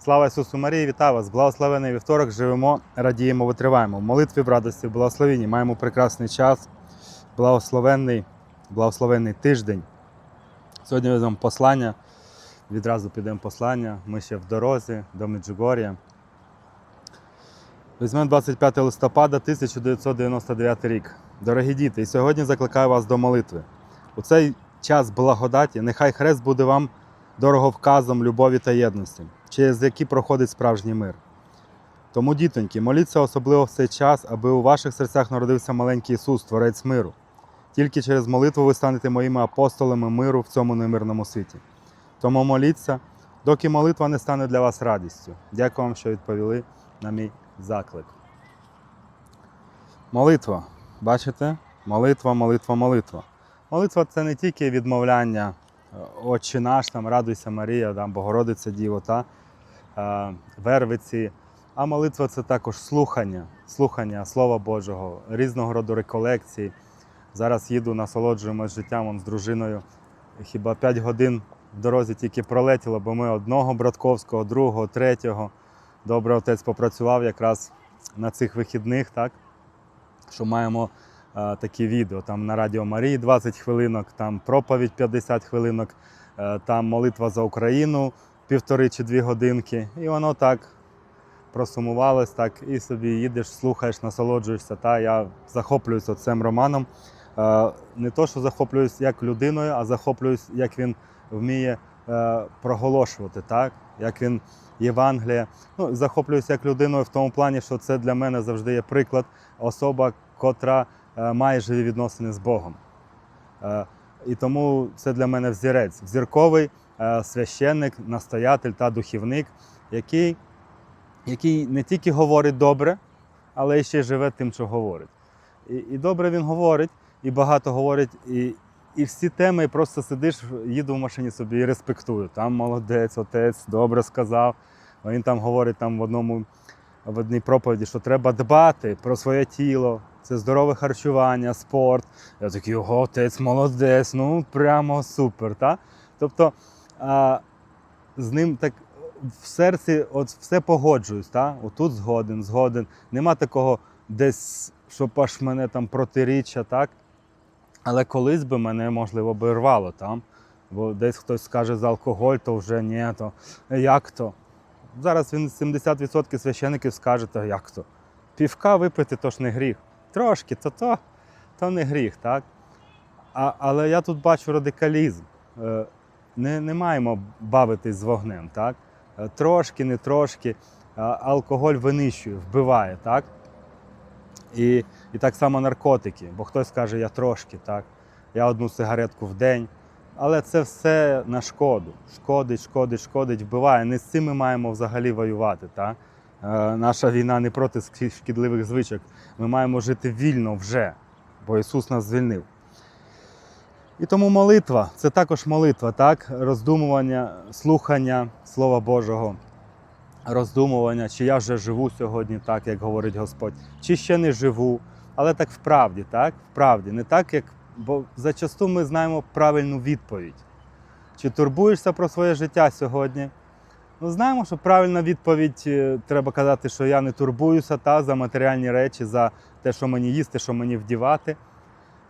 Слава Ісусу Марії, вітаю вас! Благословений вівторок, живемо, радіємо, витриваємо. В молитві в радості, в благословенні. Маємо прекрасний час, благословенний, благословенний тиждень. Сьогодні візьмемо послання. Відразу підемо послання. Ми ще в дорозі до Меджугор'я. Візьмемо 25 листопада 1999 рік. Дорогі діти, і сьогодні закликаю вас до молитви. У цей час благодаті нехай хрест буде вам дороговказом любові та єдності, через які проходить справжній мир. Тому, дітоньки, моліться особливо в цей час, аби у ваших серцях народився маленький Ісус, Творець миру. Тільки через молитву ви станете моїми апостолами миру в цьому немирному світі. Тому моліться, доки молитва не стане для вас радістю. Дякую вам, що відповіли на мій заклик. Молитва. Бачите? Молитва, молитва, молитва. Молитва це не тільки відмовляння Отче наш, там, радуйся Марія, там, Богородиця Діво, та, е, Вервиці. А молитва це також слухання, слухання Слова Божого, різного роду реколекцій. Зараз їду, насолоджуємося життям з дружиною. Хіба 5 годин в дорозі тільки пролетіло, бо ми одного братковського, другого, третього. Добре, отець попрацював якраз на цих вихідних, так? що маємо такі відео. Там на Радіо Марії 20 хвилинок, там проповідь 50 хвилинок, е, там молитва за Україну півтори чи дві годинки. І воно так просумувалось, так, і собі їдеш, слухаєш, насолоджуєшся. Та я захоплююся цим романом. Е, не то, що захоплююсь як людиною, а захоплююсь, як він вміє е, проголошувати, так? як він Євангелія. Ну, захоплююсь як людиною в тому плані, що це для мене завжди є приклад, особа, котра е, має живі відносини з Богом. Е, І тому це для мене взірець. Взірковий е, священник, настоятель та духівник, який, який не тільки говорить добре, але й ще живе тим, що говорить. І, і добре він говорить, і багато говорить, і, і всі теми і просто сидиш, їду в машині собі і респектую. Там молодець, отець, добре сказав. Він там говорить там в одному в одній проповіді, що треба дбати про своє тіло, це здорове харчування, спорт. Я такий, ого, отець молодець, ну прямо супер. Та? Тобто а, з ним так в серці от все погоджуюсь. Та? Отут згоден, згоден. Нема такого десь, щоб аж мене там протиріччя, так? Але колись би мене, можливо, би рвало там. Бо десь хтось скаже за алкоголь, то вже ні, то як то? Зараз він 70% священиків скаже, то як то? Півка випити то ж не гріх. Трошки, то то, то не гріх, так? А, але я тут бачу радикалізм. Е, Не, не маємо бавитись з вогнем, так? Е, Трошки, не трошки. Алкоголь винищує, вбиває, так? І, і так само наркотики, бо хтось каже, я трошки, так? Я одну сигаретку в день. Але це все на шкоду. Шкодить, шкодить, шкодить, вбиває. Не з цим ми маємо взагалі воювати. Та? Е, наша війна не проти шкідливих звичок. Ми маємо жити вільно вже, бо Ісус нас звільнив. І тому молитва це також молитва, так? роздумування, слухання Слова Божого, роздумування, чи я вже живу сьогодні, так, як говорить Господь, чи ще не живу. Але так вправді, так? Вправді, не так, як бо зачасту ми знаємо правильну відповідь. Чи турбуєшся про своє життя сьогодні? Ну, знаємо, що правильна відповідь е, треба казати, що я не турбуюся та, за матеріальні речі, за те, що мені їсти, що мені вдівати,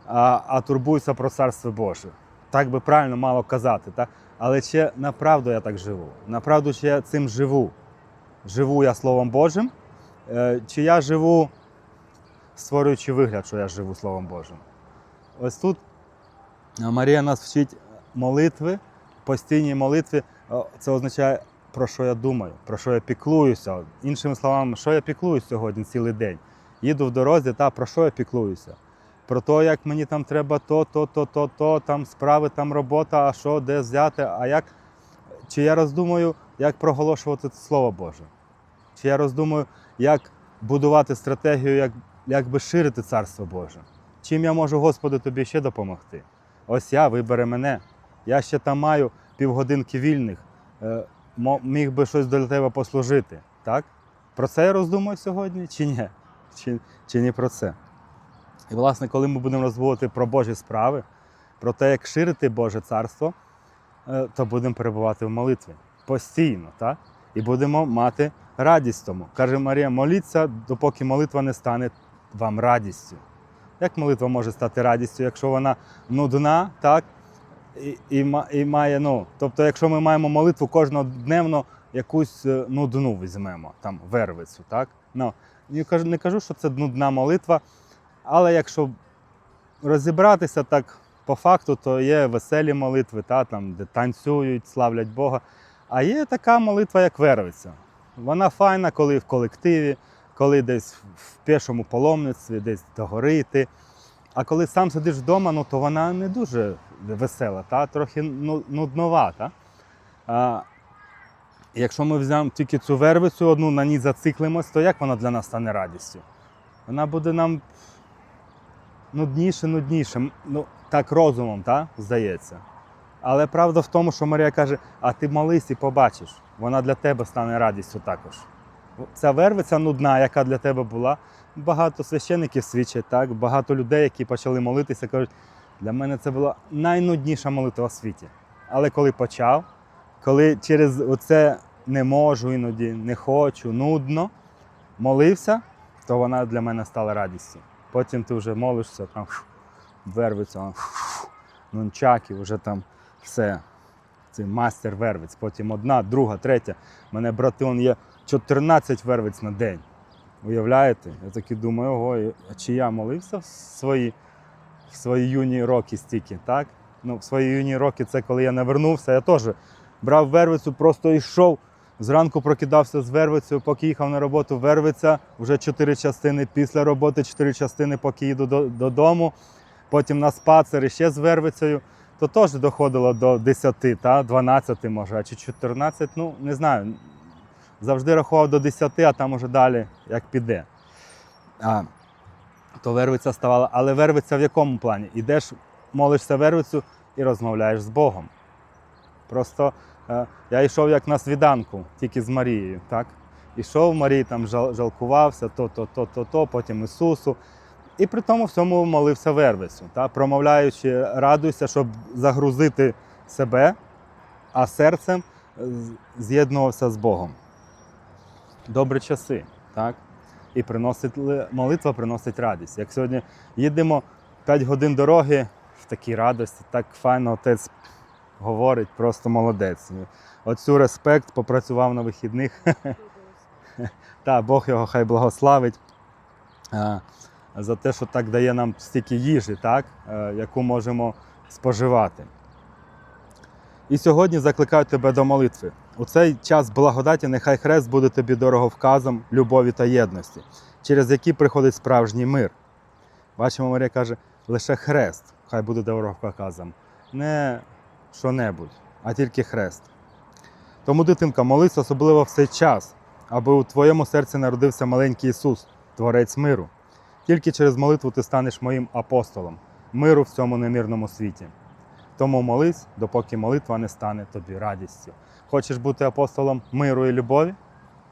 а, а турбуюся про Царство Боже. Так би правильно мало казати. Та? Але ще направду я так живу. Направду ще я цим живу. Живу я Словом Божим, е, чи я живу, створюючи вигляд, що я живу Словом Божим. Ось тут е, Марія нас вчить молитви, постійній молитві. Е, Це означає, про що я думаю, про що я піклуюся. Іншими словами, що я піклуюся сьогодні цілий день. Їду в дорозі, та про що я піклуюся? Про те, як мені там треба то, то, то, то, то, там справи, там робота, а що, де взяти, а як. Чи я роздумую, як проголошувати Слово Боже? Чи я роздумую, як будувати стратегію, як, як би ширити Царство Боже? Чим я можу, Господи, тобі ще допомогти? Ось я, вибери мене. Я ще там маю півгодинки вільних, е, міг би щось для тебе послужити. Так? Про це я роздумую сьогодні чи ні? Чи, чи не про це? І, власне, коли ми будемо розмовляти про Божі справи, про те, як ширити Боже царство, е, то будемо перебувати в молитві постійно. Так? і будемо мати радість тому. Каже Марія, моліться, допоки молитва не стане вам радістю. Як молитва може стати радістю, якщо вона нудна, так? І, і, має, ну, тобто, якщо ми маємо молитву кожнодневно якусь е, нудну візьмемо, там вервицю, так? Ну, не кажу, не кажу, що це нудна молитва, але якщо розібратися так по факту, то є веселі молитви, та, там, де танцюють, славлять Бога. А є така молитва, як вервиця. Вона файна, коли в колективі, коли десь в пішому паломництві, десь до гори йти. А коли сам сидиш вдома, ну, то вона не дуже весела, та? трохи ну, нудновата. А, якщо ми візьмемо тільки цю вервицю одну, на ній зациклимось, то як вона для нас стане радістю? Вона буде нам нудніше, нудніше. Ну, так розумом, та? здається. Але правда в тому, що Марія каже: а ти молись і побачиш, вона для тебе стане радістю також. Ця вервиця нудна, яка для тебе була, багато священиків свідчать, так? багато людей, які почали молитися, кажуть, для мене це була найнудніша молитва в світі. Але коли почав, коли через оце не можу іноді, не хочу, нудно, молився, то вона для мене стала радістю. Потім ти вже молишся, там вервиця, нунчаки, вже там все. Це мастер вервиць. Потім одна, друга, третя. У мене брати он є 14 вервиць на день. Уявляєте? Я такий думаю, ого, чи я молився в свої, в свої юні роки стільки, так? Ну, в свої юні роки це коли я не вернувся, я теж брав вервицю, просто йшов. Зранку прокидався з вервицею, поки їхав на роботу, вервиця, вже чотири частини після роботи, чотири частини, поки їду до- додому. Потім на спацер ще з вервицею. То теж доходило до 10, та, 12 може, чи 14, ну не знаю. Завжди рахував до 10, а там уже далі як піде. А, то вервиця ставала. Але вервиця в якому плані? Ідеш, молишся вервицю і розмовляєш з Богом. Просто е, я йшов як на свіданку, тільки з Марією. так? Ішов Марії, там жал- жалкувався, то, то, то, то, то, потім Ісусу. І при тому всьому молився вервицю, та? промовляючи, радуйся, щоб загрузити себе, а серцем з'єднувався з Богом. Добрі часи, так? І приносить молитва приносить радість. Як сьогодні їдемо 5 годин дороги в такій радості, так файно отець говорить, просто молодець. Оцю респект попрацював на вихідних. Та Бог його хай благословить за те, що так дає нам стільки їжі, так, е, яку можемо споживати. І сьогодні закликаю тебе до молитви. У цей час благодаті нехай хрест буде тобі дороговказом любові та єдності, через які приходить справжній мир. Бачимо, Марія каже, лише хрест хай буде дороговказом, не що-небудь, а тільки хрест. Тому, дитинка, молись особливо в цей час, аби у твоєму серці народився маленький Ісус, Творець миру. Тільки через молитву ти станеш моїм апостолом, миру в цьому немірному світі. Тому молись, допоки молитва не стане тобі радістю. Хочеш бути апостолом миру і любові?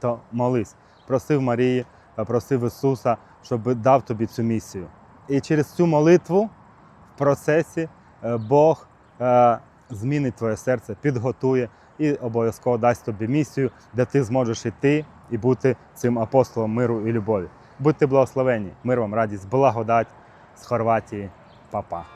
То молись. Просив Марії, е, просив Ісуса, щоб дав тобі цю місію. І через цю молитву в процесі е, Бог е, змінить твоє серце, підготує і обов'язково дасть тобі місію, де ти зможеш йти і бути цим апостолом миру і любові. Будьте благословені, мир вам, радість, благодать з Хорватії, Па-па.